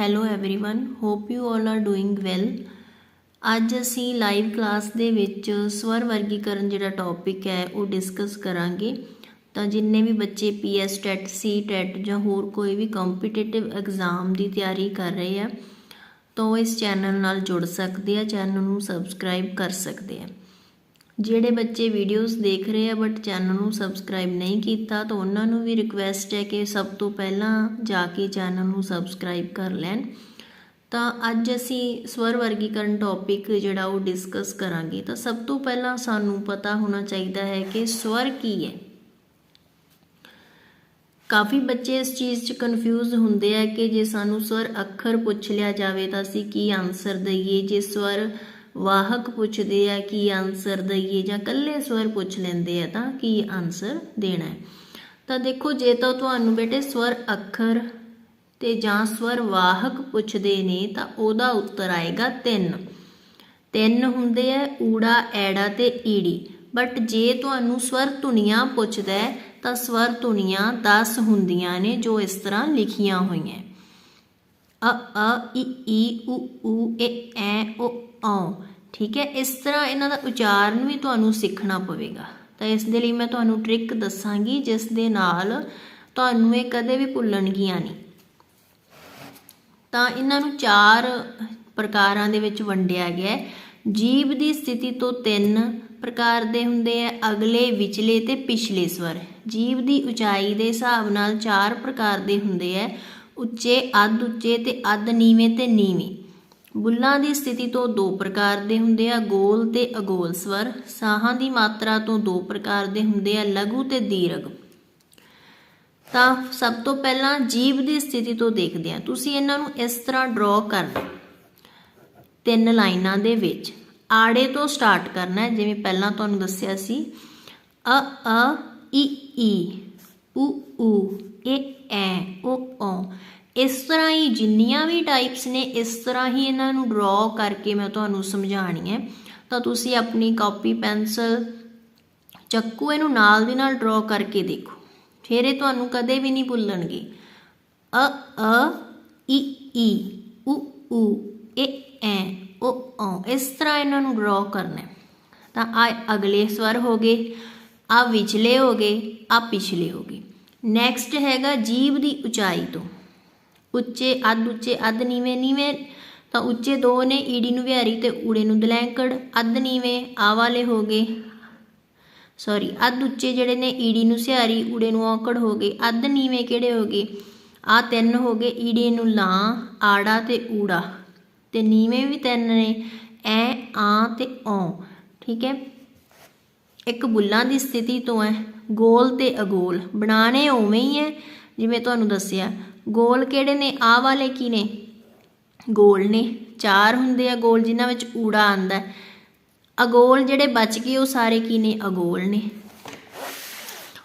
hello everyone hope you all are doing well ਅੱਜ ਅਸੀਂ live class ਦੇ ਵਿੱਚ ਸਵਰ ਵਰਗੀਕਰਨ ਜਿਹੜਾ ਟੌਪਿਕ ਹੈ ਉਹ ਡਿਸਕਸ ਕਰਾਂਗੇ ਤਾਂ ਜਿੰਨੇ ਵੀ ਬੱਚੇ ਪੀਐਸ ਟੈਟ ਸੀ ਟੈਟ ਜਾਂ ਹੋਰ ਕੋਈ ਵੀ ਕੰਪੀਟੀਟਿਵ ਐਗਜ਼ਾਮ ਦੀ ਤਿਆਰੀ ਕਰ ਰਹੇ ਆ ਤਾਂ ਉਹ ਇਸ ਚੈਨਲ ਨਾਲ ਜੁੜ ਸਕਦੇ ਆ ਚੈਨਲ ਨੂੰ ਸਬਸਕ੍ਰਾਈਬ ਕਰ ਸਕਦੇ ਆ ਜਿਹੜੇ ਬੱਚੇ ਵੀਡੀਓਜ਼ ਦੇਖ ਰਹੇ ਆ ਬਟ ਚੈਨਲ ਨੂੰ ਸਬਸਕ੍ਰਾਈਬ ਨਹੀਂ ਕੀਤਾ, ਤਾਂ ਉਹਨਾਂ ਨੂੰ ਵੀ ਰਿਕੁਐਸਟ ਹੈ ਕਿ ਸਭ ਤੋਂ ਪਹਿਲਾਂ ਜਾ ਕੇ ਚੈਨਲ ਨੂੰ ਸਬਸਕ੍ਰਾਈਬ ਕਰ ਲੈਣ। ਤਾਂ ਅੱਜ ਅਸੀਂ ਸਵਰ ਵਰਗੀਕਰਨ ਟੌਪਿਕ ਜਿਹੜਾ ਉਹ ਡਿਸਕਸ ਕਰਾਂਗੇ। ਤਾਂ ਸਭ ਤੋਂ ਪਹਿਲਾਂ ਸਾਨੂੰ ਪਤਾ ਹੋਣਾ ਚਾਹੀਦਾ ਹੈ ਕਿ ਸਵਰ ਕੀ ਹੈ। ਕਾਫੀ ਬੱਚੇ ਇਸ ਚੀਜ਼ 'ਚ ਕਨਫਿਊਜ਼ ਹੁੰਦੇ ਆ ਕਿ ਜੇ ਸਾਨੂੰ ਸਵਰ ਅੱਖਰ ਪੁੱਛ ਲਿਆ ਜਾਵੇ ਤਾਂ ਅਸੀਂ ਕੀ ਆਨਸਰ ਦਈਏ? ਜੇ ਸਵਰ ਵਾਹਕ ਪੁੱਛਦੇ ਆ ਕੀ ਆਨਸਰ ਦਈਏ ਜਾਂ ਕੱਲੇ ਸਵਰ ਪੁੱਛ ਲੈਂਦੇ ਆ ਤਾਂ ਕੀ ਆਨਸਰ ਦੇਣਾ ਹੈ। ਤਾਂ ਦੇਖੋ, ਜੇ ਤਾਂ ਤੁਹਾਨੂੰ ਬੇਟੇ ਸਵਰ ਅੱਖਰ ਤੇ ਜਾਂ ਸਵਰ ਵਾਹਕ ਪੁੱਛਦੇ ਨੇ ਤਾਂ ਉਹਦਾ ਉੱਤਰ ਆਏਗਾ ਤਿੰਨ। ਤਿੰਨ ਹੁੰਦੇ ਆ ਊੜਾ, ਐੜਾ ਤੇ ਈੜੀ। ਬਟ ਜੇ ਤੁਹਾਨੂੰ ਸਵਰ ਧੁਨੀਆਂ ਪੁੱਛਦਾ ਤਾਂ ਸਵਰ ਧੁਨੀਆਂ 10 ਹੁੰਦੀਆਂ ਨੇ ਜੋ ਇਸ ਤਰ੍ਹਾਂ ਲਿਖੀਆਂ ਹੋਈਆਂ ਅ ਅ ਈ ਈ ਉ ਊ ਏ, ਐ, ਓ ਔ ਠੀਕ ਹੈ? ਇਸ ਤਰ੍ਹਾਂ ਇਹਨਾਂ ਦਾ ਉਚਾਰਨ ਵੀ ਤੁਹਾਨੂੰ ਸਿੱਖਣਾ ਪਵੇਗਾ। ਤਾਂ ਇਸ ਦੇ ਲਈ ਮੈਂ ਤੁਹਾਨੂੰ ਟ੍ਰਿਕ ਦੱਸਾਂਗੀ, ਜਿਸ ਦੇ ਨਾਲ ਤੁਹਾਨੂੰ ਇਹ ਕਦੇ ਵੀ ਭੁੱਲਣਗੀਆਂ ਨਹੀਂ। ਤਾਂ ਇਹਨਾਂ ਨੂੰ ਚਾਰ ਪ੍ਰਕਾਰਾਂ ਦੇ ਵਿੱਚ ਵੰਡਿਆ ਗਿਆ ਹੈ। ਜੀਵ ਦੀ ਸਥਿਤੀ ਤੋਂ ਤਿੰਨ ਪ੍ਰਕਾਰ ਦੇ ਹੁੰਦੇ ਆ ਅਗਲੇ, ਵਿਚਲੇ ਤੇ ਪਿਛਲੇ ਸਵਰ। ਜੀਵ ਦੀ ਉਚਾਈ ਦੇ ਹਿਸਾਬ ਨਾਲ ਚਾਰ ਪ੍ਰਕਾਰ ਦੇ ਹੁੰਦੇ ਆ ਉੱਚੇ, ਅੱਧ ਉੱਚੇ ਤੇ ਅੱਧ ਨੀਵੇਂ ਤੇ ਨੀਵੇਂ। ਬੁੱਲਾਂ ਦੀ ਸਥਿਤੀ ਤੋਂ ਦੋ ਪ੍ਰਕਾਰ ਦੇ ਹੁੰਦੇ ਆ, ਗੋਲ ਤੇ ਅਗੋਲ ਸਵਰ। ਸਾਹਾਂ ਦੀ ਮਾਤਰਾ ਤੋਂ ਦੋ ਪ੍ਰਕਾਰ ਦੇ ਹੁੰਦੇ ਆ, ਲਘੂ ਤੇ ਦੀਰਘ। ਤਾਂ ਸਭ ਤੋਂ ਪਹਿਲਾਂ ਜੀਵ ਦੀ ਸਥਿਤੀ ਤੋਂ ਦੇਖਦੇ ਆ ਤੁਸੀਂ ਇਹਨਾਂ ਨੂੰ ਇਸ ਤਰ੍ਹਾਂ ਡਰਾ ਕਰਨਾ ਤਿੰਨ ਲਾਈਨਾਂ ਦੇ ਵਿੱਚ। ਆੜੇ ਤੋਂ ਸਟਾਰਟ ਕਰਨਾ ਹੈ, ਜਿਵੇਂ ਪਹਿਲਾਂ ਤੁਹਾਨੂੰ ਦੱਸਿਆ ਸੀ। ਅ ਅ, ਈ ਈ। ਉ ਊ ਇਹ ਐ ਓ ਓ ਇਸ ਤਰ੍ਹਾਂ ਹੀ ਜਿੰਨੀਆਂ ਵੀ ਟਾਈਪਸ ਨੇ, ਇਸ ਤਰ੍ਹਾਂ ਹੀ ਇਹਨਾਂ ਨੂੰ ਡਰਾ ਕਰਕੇ ਮੈਂ ਤੁਹਾਨੂੰ ਸਮਝਾਣੀ ਹੈ। ਤਾਂ ਤੁਸੀਂ ਆਪਣੀ ਕਾਪੀ ਪੈਨਸਲ ਚੱਕੂ, ਇਹਨੂੰ ਨਾਲ ਦੀ ਨਾਲ ਡਰਾ ਕਰਕੇ ਦੇਖੋ। ਫਿਰ ਇਹ ਤੁਹਾਨੂੰ ਕਦੇ ਵੀ ਨਹੀਂ ਭੁੱਲਣਗੇ। ਅ ਅ ਈ ਈ, ਉ ਊ ਏ ਐ ਓ ਓ ਇਸ ਤਰ੍ਹਾਂ ਇਹਨਾਂ ਨੂੰ ਡਰਾ ਕਰਨਾ ਤਾਂ ਆ ਅਗਲੇ ਸਵਰ ਹੋ ਗਏ ਆ ਵਿਚਲੇ ਹੋ ਗਏ ਆ ਪਿਛਲੇ ਹੋ ਗਏ। ਨੈਕਸਟ ਹੈਗਾ ਜੀਵ ਦੀ ਉਚਾਈ ਤੋਂ। ਉੱਚੇ ਅੱਧ ਉੱਚੇ ਅੱਧ ਨੀਵੇਂ ਨੀਵੇਂ ਤਾਂ ਉੱਚੇ ਦੋ ਨੇ, ਈੜੀ ਨੂੰ ਵਿਹਾਰੀ ਤੇ ਊੜੇ ਨੂੰ ਦਲੈਂਕੜ। ਅੱਧ, ਨੀਵੇਂ, ਆ ਵਾਲੇ ਹੋ ਗਏ। ਸੌਰੀ ਅੱਧ, ਉੱਚੇ ਜਿਹੜੇ ਨੇ, ਈੜੀ ਨੂੰ ਸਿਹਾਰੀ, ਊੜੇ ਨੂੰ ਔਕੜ ਹੋ ਗਏ। ਅੱਧ, ਨੀਵੇਂ ਕਿਹੜੇ ਹੋ ਗਏ? ਆ ਤਿੰਨ ਹੋ ਗਏ, ਈੜੇ ਨੂੰ ਲਾਂ, ਆੜਾ ਤੇ ਊੜਾ। ਤੇ ਨੀਵੇਂ ਵੀ ਤਿੰਨ ਨੇ, ਐ, ਆ ਤੇ ਔ। ਠੀਕ ਹੈ? ਇੱਕ ਬੁੱਲਾਂ ਦੀ ਸਥਿਤੀ ਤੋਂ ਹੈ। ਗੋਲ ਤੇ ਅਗੋਲ। ਬਣਾਣੇ ਉਵੇਂ ਹੀ ਹੈ, ਜਿਵੇਂ ਤੁਹਾਨੂੰ ਦੱਸਿਆ। ਗੋਲ ਕਿਹੜੇ ਨੇ? ਆ ਵਾਲੇ ਕੀ ਨੇ? ਗੋਲ ਨੇ। ਚਾਰ ਹੁੰਦੇ ਆ ਗੋਲ, ਜਿਨ੍ਹਾਂ ਵਿੱਚ ਊੜਾ ਆਂਦਾ ਅਗੋਲ ਜਿਹੜੇ ਬਚ ਗਏ, ਉਹ ਸਾਰੇ ਕੀ ਨੇ? ਅਗੋਲ ਨੇ।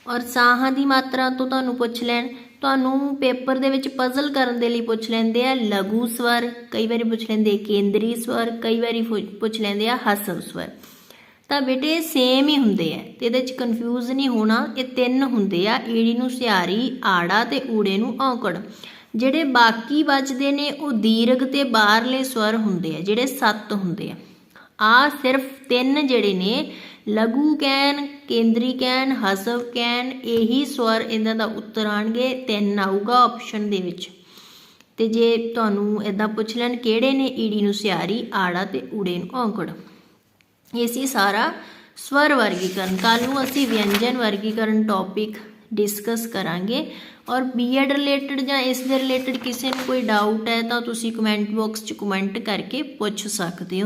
ਔਰ ਸਾਹਾਂ ਦੀ ਮਾਤਰਾ ਤੋਂ ਤੁਹਾਨੂੰ ਪੁੱਛ ਲੈਣ। ਤੁਹਾਨੂੰ ਪੇਪਰ ਦੇ ਵਿੱਚ ਪਜ਼ਲ ਕਰਨ ਦੇ ਲਈ ਪੁੱਛ ਲੈਂਦੇ ਆ, ਲਘੂ ਸਵਰ, ਕਈ ਵਾਰੀ ਪੁੱਛ ਲੈਂਦੇ ਕੇਂਦਰੀ ਸਵਰ, ਕਈ ਵਾਰੀ ਪੁੱਛ ਲੈਂਦੇ ਆ ਹਸਵ ਸਵਰ। ਤਾਂ ਬੇਟੇ ਸੇਮ ਹੀ ਹੁੰਦੇ ਆ। ਤੇ ਇਹਦੇ 'ਚ ਕਨਫਿਊਜ਼ ਨਹੀਂ ਹੋਣਾ, ਇਹ ਤਿੰਨ ਹੁੰਦੇ ਆ ਈੜੀ ਨੂੰ ਸਿਆਰੀ, ਆੜਾ ਤੇ ਊੜੇ ਨੂੰ ਔਕੜ। ਜਿਹੜੇ ਬਾਕੀ ਬਚਦੇ ਨੇ, ਉਹ ਦੀਰਘ ਤੇ ਬਾਹਰਲੇ ਸਵਰ ਹੁੰਦੇ ਆ, ਜਿਹੜੇ ਸੱਤ ਹੁੰਦੇ ਆ। ਆ ਸਿਰਫ ਤਿੰਨ ਜਿਹੜੇ ਨੇ, ਲਘੂ ਕੈਨ, ਕੇਂਦਰੀ ਕੈਨ, ਹਸਵ ਕੈਨ, ਇਹੀ ਸਵਰ ਇਹਨਾਂ ਦਾ ਉੱਤਰ ਆਣਗੇ, ਤਿੰਨ ਆਊਗਾ ਆਪਸ਼ਨ ਦੇ ਵਿੱਚ। ਤੇ ਜੇ ਤੁਹਾਨੂੰ ਇਦਾਂ ਪੁੱਛ ਲੈਣ ਕਿਹੜੇ ਨੇ, ਈੜੀ ਨੂੰ ਸਿਆਰੀ, ਆੜਾ ਤੇ ਊੜੇ ਨੂੰ ਔਂਕੜ। ਇਹ ਸੀ ਸਾਰਾ ਸਵਰ ਵਰਗੀਕਰਨ। ਕੱਲ ਨੂੰ ਅਸੀਂ ਵਿਅੰਜਨ ਵਰਗੀਕਰਨ ਟੌਪਿਕ ਡਿਸਕਸ ਕਰਾਂਗੇ ਔਰ ਬੀਐਡ ਰਿਲੇਟਡ ਜਾਂ ਇਸ ਦੇ ਰਿਲੇਟਡ ਕਿਸੇ ਨੂੰ ਕੋਈ ਡਾਊਟ ਹੈ ਤਾਂ ਤੁਸੀਂ ਕਮੈਂਟ ਬਾਕਸ 'ਚ ਕਮੈਂਟ ਕਰਕੇ ਪੁੱਛ ਸਕਦੇ ਹੋ।